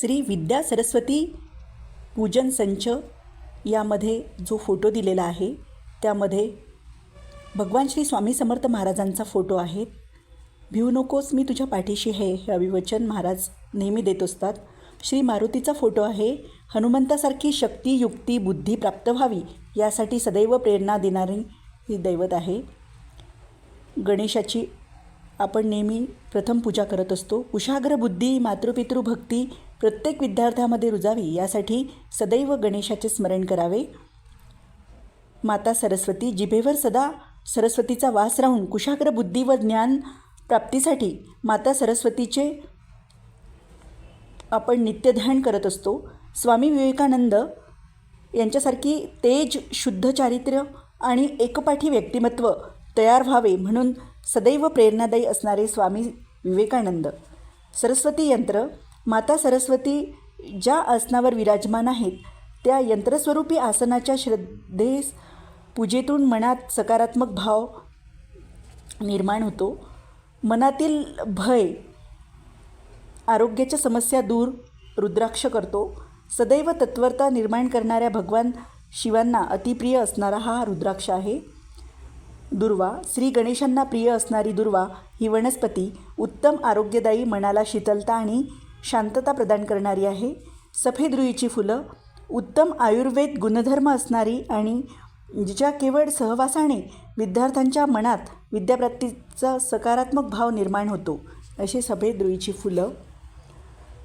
श्री विद्या सरस्वती पूजन संच यामध्ये जो फोटो दिलेला आहे त्यामध्ये भगवान श्री स्वामी समर्थ महाराजांचा फोटो आहे. भिवू नकोस मी तुझ्या पाठीशी हे हे अभिवचन महाराज नेहमी देत असतात. श्री मारुतीचा फोटो आहे हनुमंतासारखी शक्ती युक्ती बुद्धी प्राप्त व्हावी यासाठी सदैव प्रेरणा देणारी ही दैवत आहे. गणेशाची आपण नेहमी प्रथम पूजा करत असतो. कुशाग्र बुद्धी मातृपितृ भक्ती प्रत्येक विद्यार्थ्यामध्ये रुजावी यासाठी सदैव गणेशाचे स्मरण करावे. माता सरस्वती जिभेवर सदा सरस्वतीचा वास राहून कुशाग्र बुद्धी व ज्ञान प्राप्तीसाठी माता सरस्वतीचे आपण नित्यध्यान करत असतो. स्वामी विवेकानंद यांच्यासारखी तेज शुद्ध चारित्र्य आणि एकपाठी व्यक्तिमत्व तयार व्हावे म्हणून सदैव प्रेरणादायी असणारे स्वामी विवेकानंद. सरस्वती यंत्र माता सरस्वती ज्या आसनावर विराजमान आहेत त्या यंत्रस्वरूपी आसनाच्या श्रद्धेस पूजेतून मनात सकारात्मक भाव निर्माण होतो. मनातील भय आरोग्याच्या समस्या दूर रुद्राक्ष करतो. सदैव तत्वरता निर्माण करणाऱ्या भगवान शिवांना अतिप्रिय असणारा हा रुद्राक्ष आहे. दुर्वा श्री गणेशांना प्रिय असणारी दुर्वा ही वनस्पती उत्तम आरोग्यदायी मनाला शीतलता आणि शांतता प्रदान करणारी आहे. सफेद रुईची फुलं उत्तम आयुर्वेद गुणधर्म असणारी आणि जिच्या केवळ सहवासाने विद्यार्थ्यांच्या मनात विद्याप्राप्तीचा सकारात्मक भाव निर्माण होतो अशी सफेद रुईची फुलं.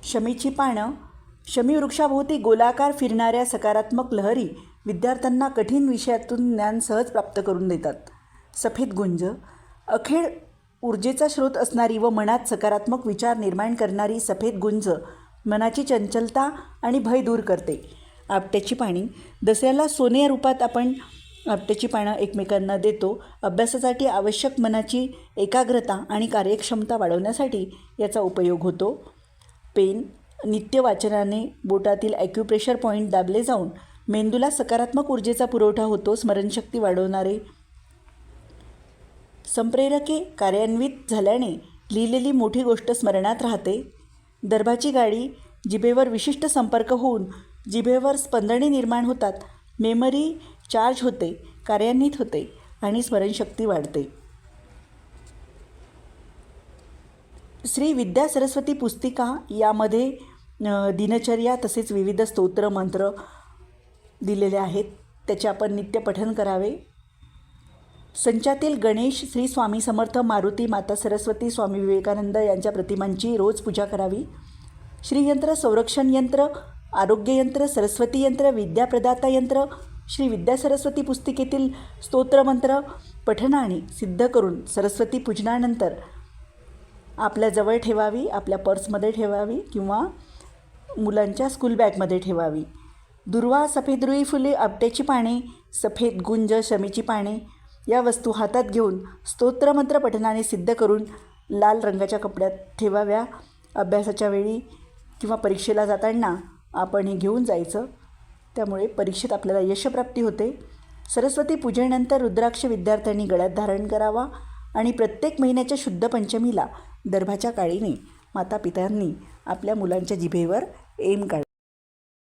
शमीची पानं शमी वृक्षाभोवती गोलाकार फिरणाऱ्या सकारात्मक लहरी विद्यार्थ्यांना कठीण विषयातून ज्ञान सहज प्राप्त करून देतात. सफेद गुंज अखेर ऊर्जेचा स्रोत असणारी व मनात सकारात्मक विचार निर्माण करणारी सफेद गुंज मनाची चंचलता आणि भय दूर करते. आपट्याची पाणी. दसऱ्याला सोने या रूपात आपण आपट्याची पानं एकमेकांना देतो. अभ्यासासाठी आवश्यक मनाची एकाग्रता आणि कार्यक्षमता वाढवण्यासाठी याचा उपयोग होतो. पेन. नित्य वाचनाने बोटातील ॲक्युप्रेशर पॉईंट दाबले जाऊन मेंदूला सकारात्मक ऊर्जेचा पुरवठा होतो. स्मरणशक्ती वाढवणारे संप्रेरके कार्यान्वित झाल्याने लिहिलेली मोठी गोष्ट स्मरणात राहते. दर्भाची गाडी जिभेवर विशिष्ट संपर्क होऊन जिभेवर स्पंदने निर्माण होतात. मेमरी चार्ज होते कार्यान्वित होते आणि स्मरणशक्ती वाढते. श्री विद्या सरस्वती पुस्तिका यामध्ये दिनचर्या तसेच विविध स्तोत्र मंत्र दिलेले आहेत. त्याचे आपण नित्य पठन करावे. संचातील गणेश श्री स्वामी समर्थ मारुती माता सरस्वती स्वामी विवेकानंद यांच्या प्रतिमांची रोज पूजा करावी. श्रीयंत्र संरक्षण यंत्र आरोग्य यंत्र सरस्वती यंत्र विद्याप्रदाता यंत्र श्री विद्या सरस्वती पुस्तिकेतील स्तोत्रमंत्र पठनाने सिद्ध करून सरस्वती पूजनानंतर आपल्याजवळ ठेवावी आपल्या पर्समध्ये ठेवावी किंवा मुलांच्या स्कूल बॅगमध्ये ठेवावी. दुर्वा सफेद रुई फुले आपट्याची पाने सफेद गुंज शमीची पाने या वस्तू हातात घेऊन स्तोत्रमंत्र पठनाने सिद्ध करून लाल रंगाच्या कपड्यात ठेवाव्या. अभ्यासाच्या वेळी किंवा परीक्षेला जाताना आपण हे घेऊन जायचं. त्यामुळे परीक्षेत आपल्याला यशप्राप्ती होते. सरस्वती पूजेनंतर रुद्राक्ष विद्यार्थ्यांनी गळ्यात धारण करावा आणि प्रत्येक महिन्याच्या शुद्ध पंचमीला दर्भाच्या काळीने मातापित्यांनी आपल्या मुलांच्या जिभेवर एम काढ